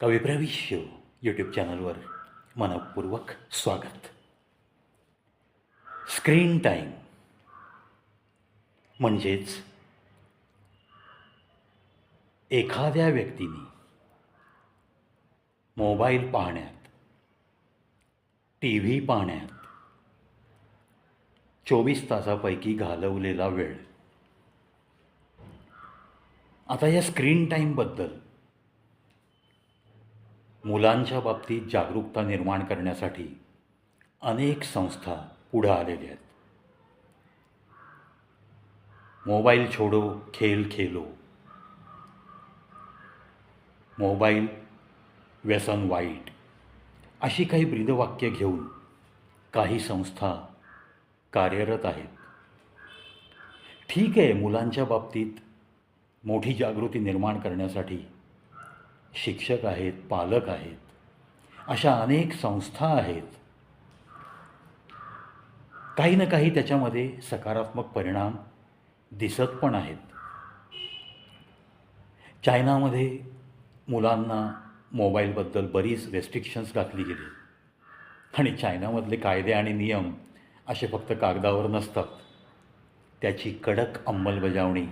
कविप्रविश्य YouTube चॅनलवर मनपूर्वक स्वागत. स्क्रीन टाईम म्हणजेच एखाद्या व्यक्तीने मोबाईल पाहण्यात टी व्ही पाहण्यात चोवीस तासापैकी घालवलेला वेळ. आता या स्क्रीन टाईमबद्दल मुलांच्या बाबतीत जागरूकता निर्माण करण्यासाठी अनेक संस्था पुढं आलेल्या आहेत. मोबाईल छोडो खेल खेलो. मोबाईल व्यसन वाईट. अशी काही ब्रीदवाक्य घेऊन काही संस्था कार्यरत आहेत. ठीक आहे मुलांच्या बाबतीत मोठी जागृती निर्माण करण्यासाठी शिक्षक आहेत पालक आहेत अशा अनेक संस्था आहेत. काही ना काही त्याच्यामध्ये सकारात्मक परिणाम दिसत पण आहेत. चायनामध्ये मुलांना मोबाईलबद्दल बरीच रेस्ट्रिक्शन्स घातली गेली आणि चायनामधले कायदे आणि नियम असे फक्त कागदावर नसतात. त्याची कडक अंमलबजावणी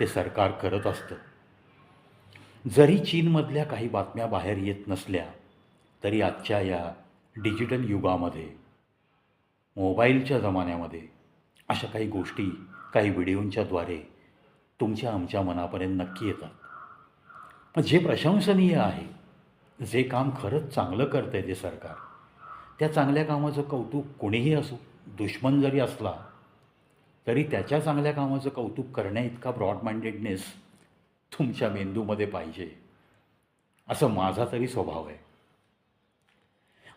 ते सरकार करत असतं. जरी चीनमधल्या काही बातम्या बाहेर येत नसल्या तरी आजच्या या डिजिटल युगामध्ये मोबाईलच्या जमान्यामध्ये अशा काही गोष्टी काही व्हिडिओंच्याद्वारे तुमच्या आमच्या मनापर्यंत नक्की येतात. पण जे प्रशंसनीय आहे जे काम खरंच चांगलं करतं आहे ते सरकार त्या चांगल्या कामाचं कौतुक कोणीही असो दुश्मन जरी असला तरी त्याच्या चांगल्या कामाचं कौतुक करण्या इतका ब्रॉड माइंडेडनेस तुमच्या मेंदूमध्ये पाहिजे. असं माझा तरी स्वभाव आहे.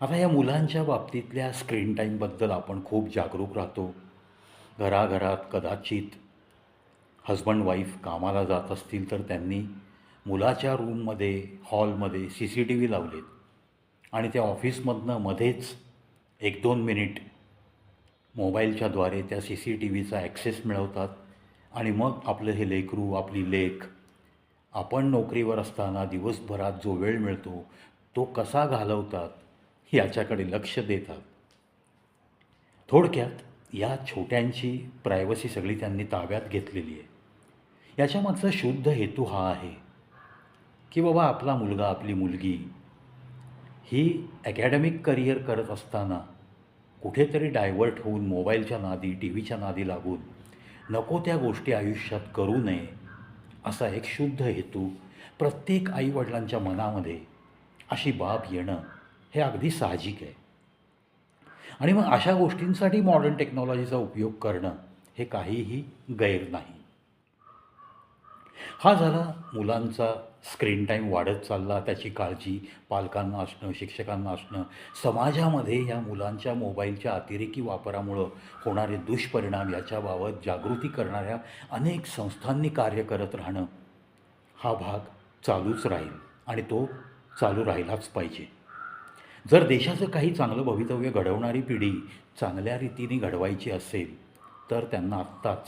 आता या मुलांच्या बाबतीतल्या स्क्रीन टाईमबद्दल आपण खूप जागरूक राहतो. घराघरात कदाचित हजबंड वाईफ कामाला जात असतील तर त्यांनी मुलाच्या रूममध्ये हॉलमध्ये सी सी टी व्ही लावलेत. आणि त्या ऑफिसमधनं मध्येच एक दोन मिनिट मोबाईलच्याद्वारे त्या सी सी टी व्हीचा ॲक्सेस मिळवतात. आणि मग आपलं हे लेकरू आपली लेख आपण नोकरीवर असताना दिवसभरात जो वेळ मिळतो तो कसा घालवतात याच्याकडे लक्ष देतात. थोडक्यात या छोट्यांची प्रायव्हसी सगळी त्यांनी ताब्यात घेतलेली आहे. याच्यामागचा शुद्ध हेतू हा आहे की बाबा आपला मुलगा आपली मुलगी ही ॲकॅडमिक करिअर करत असताना कुठेतरी डायव्हर्ट होऊन मोबाईलच्या नादी टी व्हीच्या नादी लागून नको त्या गोष्टी आयुष्यात करू नये असा एक शुद्ध हेतू प्रत्येक आईवडिलांच्या मनामध्ये अशी बाब येणं हे अगदी साहजिक आहे. आणि मग अशा गोष्टींसाठी मॉडर्न टेक्नॉलॉजीचा उपयोग करणं हे काहीही गैर नाही. हा झाला मुलांचा स्क्रीन टाईम वाढत चालला त्याची काळजी पालकांना असणं शिक्षकांना असणं. समाजामध्ये या मुलांच्या मोबाईलच्या अतिरेकी वापरामुळं होणारे दुष्परिणाम याच्याबाबत जागृती करणाऱ्या अनेक संस्थांनी कार्य करत राहणं हा भाग चालूच राहील आणि तो चालू राहिलाच पाहिजे. जर देशाचं काही चांगलं भवितव्य घडवणारी पिढी चांगल्या रीतीने घडवायची असेल तर त्यांना आत्ताच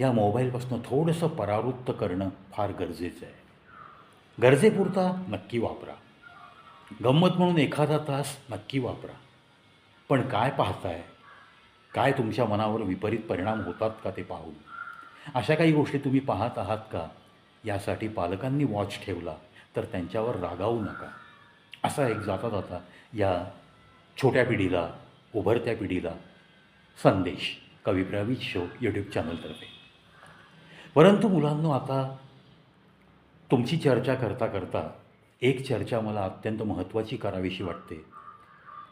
या मोबाईलपासून थोडंसं परावृत्त करणं फार गरजेचं आहे. गरजेपुरता नक्की वापरा. गंमत म्हणून एखादा तास नक्की वापरा. पण काय पाहताय? काय तुमच्या मनावर विपरीत परिणाम होतात का ते पाहून? अशा काही गोष्टी तुम्ही पाहत आहात का? यासाठी पालकांनी वॉच ठेवला तर त्यांच्यावर रागावू नका. असा एक जाता जाता या छोट्या पिढीला उभरत्या पिढीला संदेश कवी प्रवीत शो यूट्यूब चॅनलतर्फे परंतु मुलांनो आता तुमची चर्चा करता करता एक चर्चा मला अत्यंत महत्त्वाची करावीशी वाटते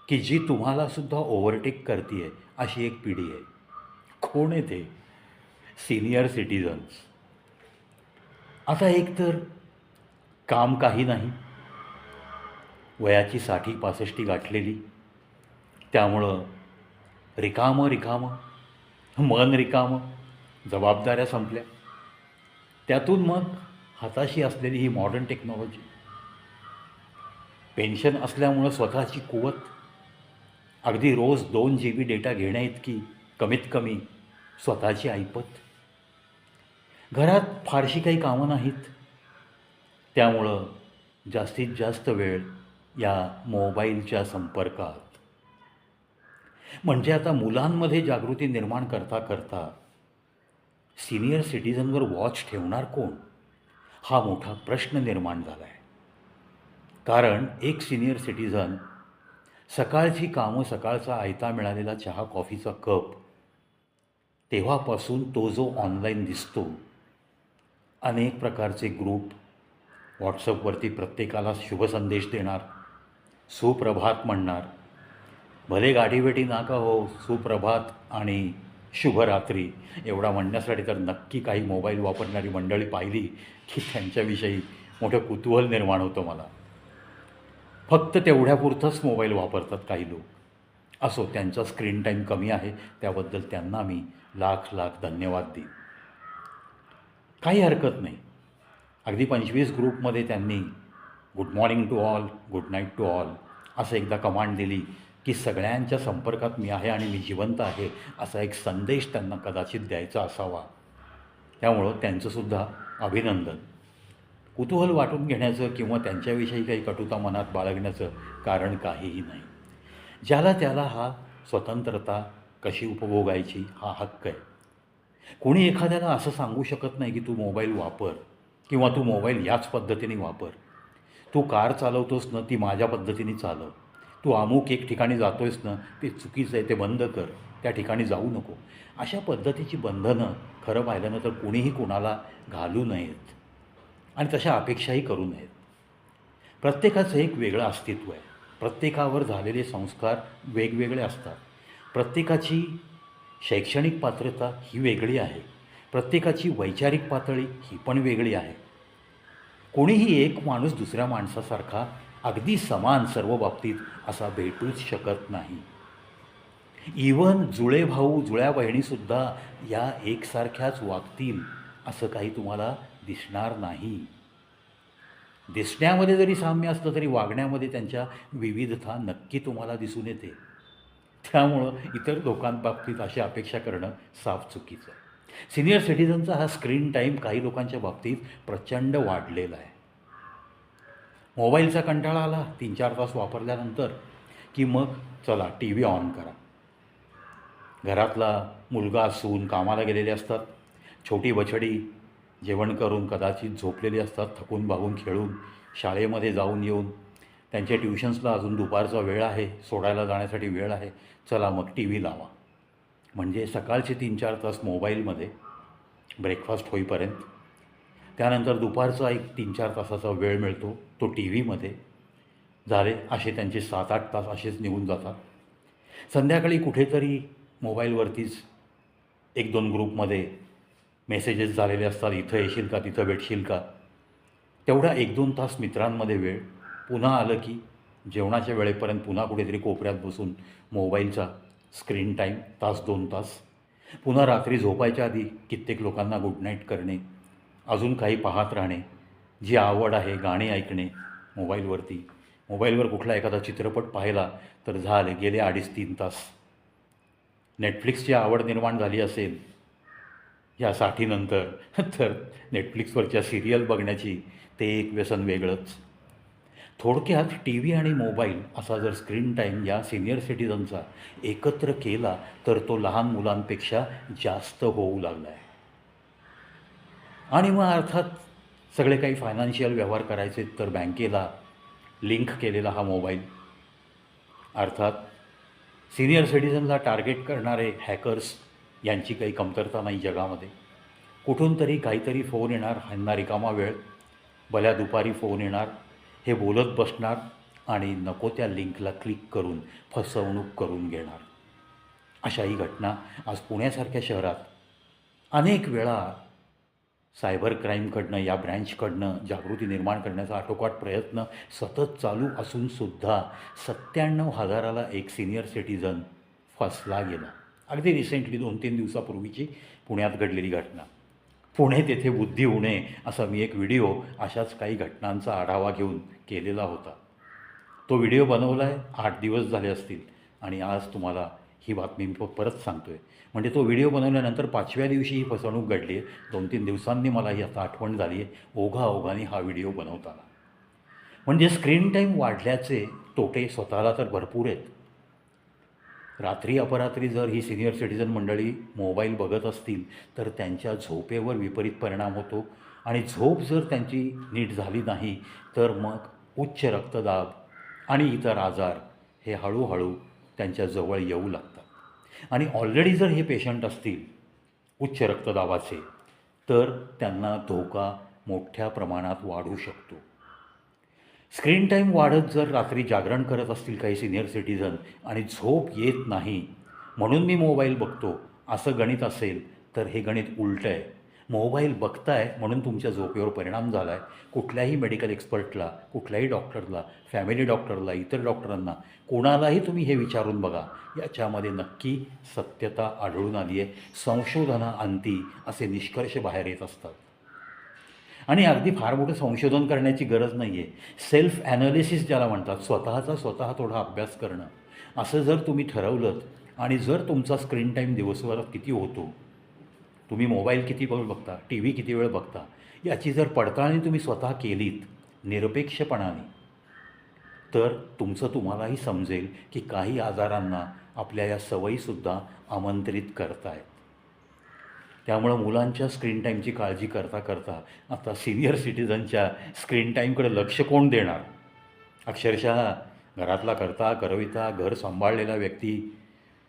की जी तुम्हालासुद्धा ओव्हरटेक करते आहे अशी एक पिढी आहे. कोण आहे ते? सिनियर सिटीजन्स आता एक तर काम काही नाही. वयाची साठी पासष्टी गाठलेली. त्यामुळं रिकामं रिकामं मन रिकामं जबाबदाऱ्या संपल्या. त्यातून मग हाताशी असलेली ही मॉडर्न टेक्नॉलॉजी पेन्शन असल्यामुळं स्वतःची कुवत अगदी रोज दोन जी बी डेटा घेण्याइतकी कमीत कमी स्वतःची ऐपत. घरात फारशी काही कामं नाहीत. त्यामुळं जास्तीत जास्त वेळ या मोबाईलच्या संपर्कात. म्हणजे आता मुलांमध्ये जागृती निर्माण करता करता सिनियर सिटीजनवर वॉच ठेवणार कोण? हा मोठा प्रश्न निर्माण झाला आहे कारण एक सिनियर सिटीजन सकाळची कामं सकाळचा आयता मिळालेला चहा कॉफीचा कप तेव्हापासून तो जो ऑनलाईन दिसतो अनेक प्रकारचे ग्रुप व्हॉट्सअपवरती प्रत्येकाला शुभसंदेश देणार सुप्रभात म्हणणार भले गाठीभेटी नाका हो सुप्रभात आणि शुभरात्री. एवढा म्हणण्यासाठी तर नक्की काही मोबाईल वापरणारी मंडळी पाहिली की त्यांच्याविषयी मोठं कुतूहल निर्माण होतं मला. फक्त तेवढ्यापुरतंच मोबाईल वापरतात काही लोक. असो त्यांचा स्क्रीन टाईम कमी आहे त्याबद्दल त्यांना मी लाख लाख धन्यवाद देईन. काही हरकत नाही. अगदी पंचवीस ग्रुपमध्ये त्यांनी good morning to all good night to all असं एकदा कमांड दिली. की सगळ्यांच्या संपर्कात मी आहे आणि मी जिवंत आहे असा एक संदेश त्यांना कदाचित द्यायचा असावा. त्यामुळं त्यांचंसुद्धा अभिनंदन. कुतूहल वाटून घेण्याचं किंवा त्यांच्याविषयी काही कटुता मनात बाळगण्याचं कारण काहीही नाही. ज्याला त्याला हा स्वतंत्रता कशी उपभोगायची हा हक्क आहे. कोणी एखाद्याला असं सांगू शकत नाही की तू मोबाईल वापर किंवा तू मोबाईल याच पद्धतीने वापर. तू कार चालवतोस ना ती माझ्या पद्धतीने चालव. तू अमुक एक ठिकाणी जातोयस ना ते चुकीचं आहे ते बंद कर. त्या ठिकाणी जाऊ नको. अशा पद्धतीची बंधनं खरं पाहिलं ना तर कुणीही कोणाला घालू नयेत. आणि तशा अपेक्षाही करू नयेत. प्रत्येकाचं एक वेगळं अस्तित्व आहे. प्रत्येकावर झालेले संस्कार वेगवेगळे असतात. प्रत्येकाची शैक्षणिक पात्रता ही वेगळी आहे. प्रत्येकाची वैचारिक पातळी ही पण वेगळी आहे. कोणीही एक माणूस दुसऱ्या माणसासारखा अगदी समान सर्व बाबतीत असा भेटूच शकत नाही. इवन जुळे भाऊ जुळ्या बहिणीसुद्धा या एकसारख्याच वागतील असं काही तुम्हाला दिसणार नाही. दिसण्यामध्ये जरी साम्य असलं तरी वागण्यामध्ये त्यांच्या विविधता नक्की तुम्हाला दिसून येते. त्यामुळं इतर लोकांबाबतीत अशी अपेक्षा करणं साफ चुकीचं सिनियर सिटीजनचा हा स्क्रीन टाईम काही लोकांच्या बाबतीत प्रचंड वाढलेला आहे. मोबाईलचा कंटाळा आला तीन चार तास वापरल्यानंतर की मग चला टी व्ही ऑन करा. घरातला मुलगा सून कामाला गेलेले असतात छोटी बछडी जेवण करून कदाचित झोपलेली असतात थकून भागून खेळून शाळेमध्ये जाऊन येऊन. त्यांच्या ट्युशन्सला अजून दुपारचा वेळ आहे सोडायला जाण्यासाठी वेळ आहे. चला मग टी व्ही लावा. म्हणजे सकाळचे तीन चार तास मोबाईलमध्ये ब्रेकफास्ट होईपर्यंत त्यानंतर दुपारचा एक तीन चार तासाचा वेळ मिळतो तो टी व्हीमध्ये झाले असे त्यांचे सात आठ तास असेच निघून जातात. संध्याकाळी कुठेतरी मोबाईलवरतीच एक दोन ग्रुपमध्ये मेसेजेस झालेले असतात इथं येशील का? तिथं भेटशील का? तेवढा एक दोन तास मित्रांमध्ये वेळ. पुन्हा आलं की जेवणाच्या वेळेपर्यंत पुन्हा कुठेतरी कोपऱ्यात बसून मोबाईलचा स्क्रीन टाईम तास दोन तास. पुन्हा रात्री झोपायच्या आधी कित्येक लोकांना गुड नाईट करणे. अजून काही पाहत राहणे जी आवड आहे गाणे ऐकणे मोबाईलवरती. मोबाईलवर कुठला एखादा चित्रपट पाहिला तर झाले गेले अडीच तीन तास. नेटफ्लिक्सची आवड निर्माण झाली असेल या साठीनंतर तर नेटफ्लिक्सवरच्या सिरियल बघण्याची ते एक व्यसन वेगळंच. थोडक्यात टी व्ही आणि मोबाईल असा जर स्क्रीन टाईम या सिनियर सिटीजनचा एकत्र केला तर तो लहान मुलांपेक्षा जास्त होऊ लागला आहे आणि मग अर्थात सगळे काही फायनान्शियल व्यवहार करायचे तर बँकेला लिंक केलेला हा मोबाईल अर्थात सिनियर सिटीजनला टार्गेट करणारे हॅकर्स यांची काही कमतरता नाही जगामध्ये. कुठून तरी काहीतरी फोन येणार ह्यांना रिकामा वेळ. भल्या दुपारी फोन येणार हे बोलत बसणार आणि नको त्या लिंकला क्लिक करून फसवणूक करून घेणार. अशाही घटना आज पुण्यासारख्या शहरात अनेक वेळा सायबर क्राईमकडनं या ब्रँचकडनं जागृती निर्माण करण्याचा आटोकाट प्रयत्न सतत चालू असूनसुद्धा सत्त्याण्णव हजाराला एक सिनियर सिटीजन फसला गेला. अगदी रिसेंटली दोन तीन दिवसापूर्वीची पुण्यात घडलेली घटना. पुणे तेथे बुद्धी उणे असा मी एक व्हिडिओ अशाच काही घटनांचा आढावा घेऊन केलेला होता. तो व्हिडिओ बनवला आहे आठ दिवस झाले असतील आणि आज तुम्हाला ही बातमी मी परत सांगतो आहे म्हणजे तो व्हिडिओ बनवल्यानंतर पाचव्या दिवशी ही फसवणूक घडली आहे. दोन तीन दिवसांनी मला ही आता आठवण झाली आहे ओघा ओघाने हा व्हिडिओ बनवताना. म्हणजे स्क्रीन टाईम वाढल्याचे तोटे स्वतःला तर भरपूर आहेत. रात्री अपरात्री जर ही सिनियर सिटीजन मंडळी मोबाईल बघत असतील तर त्यांच्या झोपेवर विपरीत परिणाम होतो. आणि झोप जर त्यांची नीट झाली नाही तर मग उच्च रक्तदाब आणि इतर आजार हे हळूहळू त्यांच्या जवळ येऊ लागतात. आणि ऑलरेडी जर हे पेशंट असतील उच्च रक्तदाबाचे तर त्यांना धोका मोठ्या प्रमाणात वाढू शकतो. स्क्रीन टाईम वाढत जर रात्री जागरण करत असतील काही सिनियर सिटीजन आणि झोप येत नाही म्हणून मी मोबाईल बघतो असं गणित असेल तर हे गणित उलटं आहे. मोबाईल बघताय म्हणून तुमच्या झोपेवर परिणाम झाला आहे कुठल्याही मेडिकल एक्सपर्टला कुठल्याही डॉक्टरला फॅमिली डॉक्टरला इतर डॉक्टरांना कोणालाही तुम्ही हे विचारून बघा. याच्यामध्ये नक्की सत्यता आढळून आली आहे संशोधनाअंती असे निष्कर्ष बाहेर येत असतात. आणि अगदी फार मोठं संशोधन करण्याची गरज नाही आहे सेल्फ ॲनालिसिस ज्याला म्हणतात स्वतःचा स्वतः थोडा अभ्यास करणं. असं जर तुम्ही ठरवलं आणि जर तुमचा स्क्रीन टाईम दिवसभरात किती होतो तुम्ही मोबाईल किती वेळ बघता टी व्ही किती वेळ बघता याची जर पडताळणी तुम्ही स्वतः केलीत निरपेक्षपणाने तर तुमचं तुम्हालाही समजेल की काही आजारांना आपल्या या सवयीसुद्धा आमंत्रित करतायत. त्यामुळं मुलांच्या स्क्रीन टाईमची काळजी करता करता आता सिनियर सिटीजनच्या स्क्रीन टाईमकडे लक्ष कोण देणार? अक्षरशः घरातला करता करविता घर सांभाळलेला व्यक्ती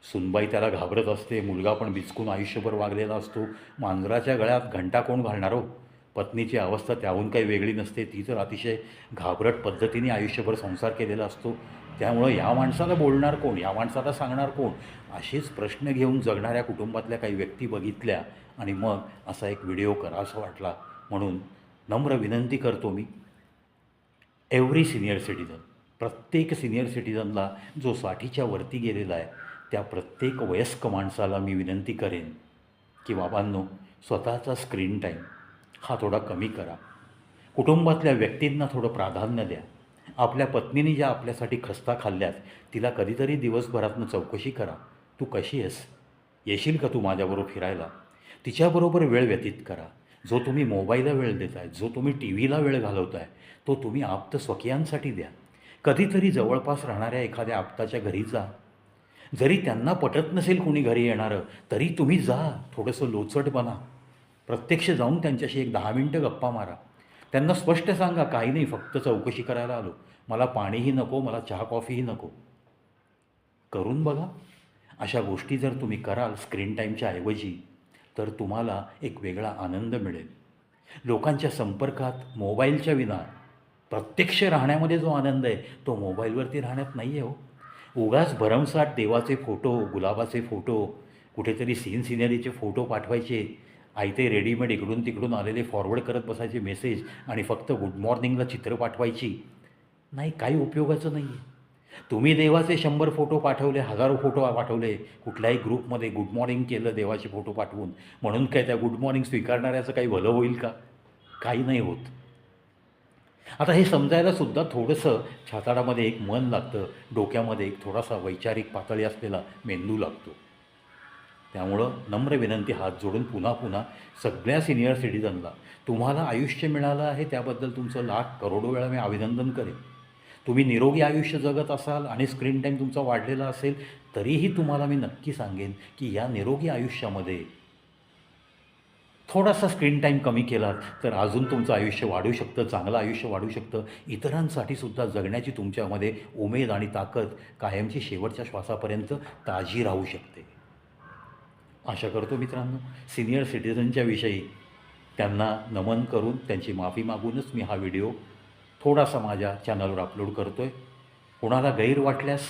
सुनबाई त्याला घाबरत असते मुलगा पण बिचकून आयुष्यभर वागलेला असतो. मांजराच्या गळ्यात घंटा कोण घालणार हो? पत्नीची अवस्था त्याहून काही वेगळी नसते. ती तर अतिशय घाबरट पद्धतीने आयुष्यभर संसार केलेला असतो. त्यामुळं या माणसाला बोलणार कोण? या माणसाला सांगणार कोण? असेच प्रश्न घेऊन जगणाऱ्या कुटुंबातल्या काही व्यक्ती बघितल्या आणि मग असा एक व्हिडिओ करा असं वाटला. म्हणून नम्र विनंती करतो मी एव्हरी सिनियर सिटीजन प्रत्येक सिनियर सिटीजनला जो साठीच्या वरती गेलेला आहे त्या प्रत्येक वयस्क माणसाला मी विनंती करेन की बाबांनो स्वतःचा स्क्रीन टाईम हा थोडा कमी करा. कुटुंबातल्या व्यक्तींना थोडं प्राधान्य द्या. आपल्या पत्नीने ज्या आपल्यासाठी खस्ता खाल्ल्यात तिला कधीतरी दिवसभरातनं चौकशी करा. तू कशी आहेस? येशील का तू माझ्याबरोबर फिरायला? तिच्याबरोबर वेळ व्यतीत करा. जो तुम्ही मोबाईलला वेळ देताय जो तुम्ही टी व्हीला वेळ घालवताय तो तुम्ही आप्त स्वकीयांसाठी द्या. कधीतरी जवळपास राहणाऱ्या एखाद्या आप्ताच्या घरी जा. जरी त्यांना पटत नसेल कोणी घरी येणारं तरी तुम्ही जा थोडंसं लोचट बना. प्रत्यक्ष जाऊन त्यांच्याशी एक दहा मिनटं गप्पा मारा. त्यांना स्पष्ट सांगा काही नाही फक्त चौकशी करायला आलो. मला पाणीही नको मला चहा कॉफीही नको. करून बघा. अशा गोष्टी जर तुम्ही कराल स्क्रीन टाईमच्या ऐवजी तर तुम्हाला एक वेगळा आनंद मिळेल. लोकांच्या संपर्कात मोबाईलच्या विना प्रत्यक्ष राहण्यामध्ये जो आनंद आहे तो मोबाईलवरती राहण्यात नाही आहे हो. उगाच भरमसाठ देवाचे फोटो गुलाबाचे फोटो कुठेतरी सीन सिनेरीचे फोटो पाठवायचे. आयते रेडीमेड इकडून तिकडून आलेले फॉरवर्ड करत बसायचे मेसेज आणि फक्त गुड मॉर्निंगला चित्र पाठवायची. नाही काही उपयोगाचं नाही आहे तुम्ही देवाचे शंभर फोटो पाठवले हजारो फोटो पाठवले कुठल्याही ग्रुपमध्ये गुड मॉर्निंग केलं देवाचे फोटो पाठवून. म्हणून काय त्या गुड मॉर्निंग स्वीकारणाऱ्याचं काही भलं होईल का? काही नाही होत. आता हे समजायला सुद्धा थोडंसं छाताडामध्ये एक मन लागतं. डोक्यामध्ये एक थोडासा वैचारिक पातळी असलेला मेंदू लागतो. त्यामुळं नम्र विनंती हात जोडून पुन्हा पुन्हा सगळ्या सिनियर सिटीजनला तुम्हाला आयुष्य मिळालं आहे त्याबद्दल तुमचं लाख करोडो वेळा मी अभिनंदन करेन. तुम्ही निरोगी आयुष्य जगत असाल आणि स्क्रीन टाईम तुमचा वाढलेला असेल तरीही तुम्हाला मी नक्की सांगेन की या निरोगी आयुष्यामध्ये थोडासा स्क्रीन टाईम कमी केलात तर अजून तुमचं आयुष्य वाढू शकतं चांगलं आयुष्य वाढू शकतं. इतरांसाठी सुद्धा जगण्याची तुमच्यामध्ये उमेद आणि ताकद कायमची शेवटच्या श्वासापर्यंत ताजी राहू शकते. आशा करतो मित्रांनो सिनियर सिटीजनच्या विषयी त्यांना नमन करून त्यांची माफी मागूनच मी हा व्हिडिओ थोडासा माझ्या चॅनलवर अपलोड करतो आहे कोणाला गैर वाटल्यास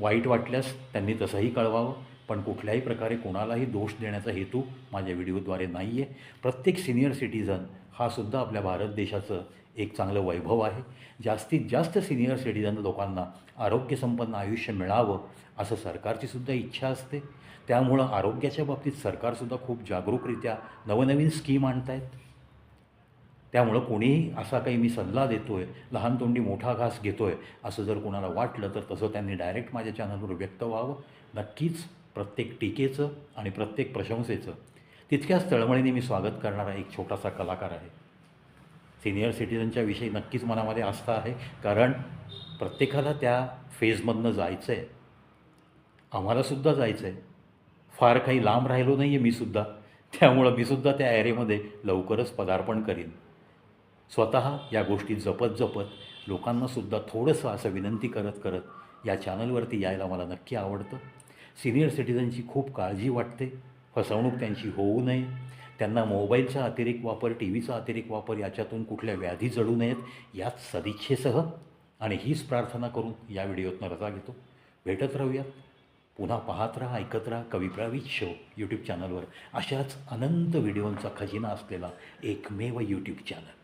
वाईट वाटल्यास त्यांनी तसंही कळवावं. पण कुठल्याही प्रकारे कोणालाही दोष देण्याचा हेतू माझ्या व्हिडिओद्वारे नाही आहे प्रत्येक सिनियर सिटीझन हा सुद्धा आपल्या भारत देशाचं एक चांगलं वैभव आहे. जास्तीत जास्त सिनियर सिटीझन लोकांना आरोग्यसंपन्न आयुष्य मिळावं असं सरकारची सुद्धा इच्छा असते. त्यामुळं आरोग्याच्या बाबतीत सरकारसुद्धा खूप जागरूकरित्या नवनवीन स्कीम आणत आहेत त्यामुळं कोणीही असा काही मी सल्ला देतो आहे लहान तोंडी मोठा घास घेतो आहे असं जर कोणाला वाटलं तर तसं त्यांनी डायरेक्ट माझ्या चॅनलवर व्यक्त व्हावं. नक्कीच प्रत्येक टीकेचं आणि प्रत्येक प्रशंसेचं तितक्याच तळमळीने मी स्वागत करणारा एक छोटासा कलाकार आहे. सिनियर सिटीजनच्या विषयी नक्कीच मनामध्ये आस्था आहे कारण प्रत्येकाला त्या फेजमधनं जायचं आहे आम्हालासुद्धा जायचं आहे फार काही लांब राहिलो नाही आहे मीसुद्धा त्यामुळं मीसुद्धा त्या ॲरेमध्ये लवकरच पदार्पण करीन. स्वतः या गोष्टी जपत जपत लोकांनासुद्धा थोडंसं असं विनंती करत करत या चॅनलवरती यायला मला नक्की आवडतं. सिनियर सिटीजनची खूप काळजी वाटते. फसवणूक त्यांची होऊ नये. त्यांना मोबाईलचा अतिरेक वापर टी व्हीचा अतिरेक वापर याच्यातून कुठल्या व्याधी जडू नयेत याच सदिच्छेसह. आणि हीच प्रार्थना करून या व्हिडिओतनं रजा घेतो. भेटत राहूयात. पुन्हा पाहत राहा ऐकत राहा कविप्रावीज शो यूट्यूब चॅनलवर. अशाच अनंत व्हिडिओंचा खजिना असलेला एकमेव यूट्यूब चॅनल.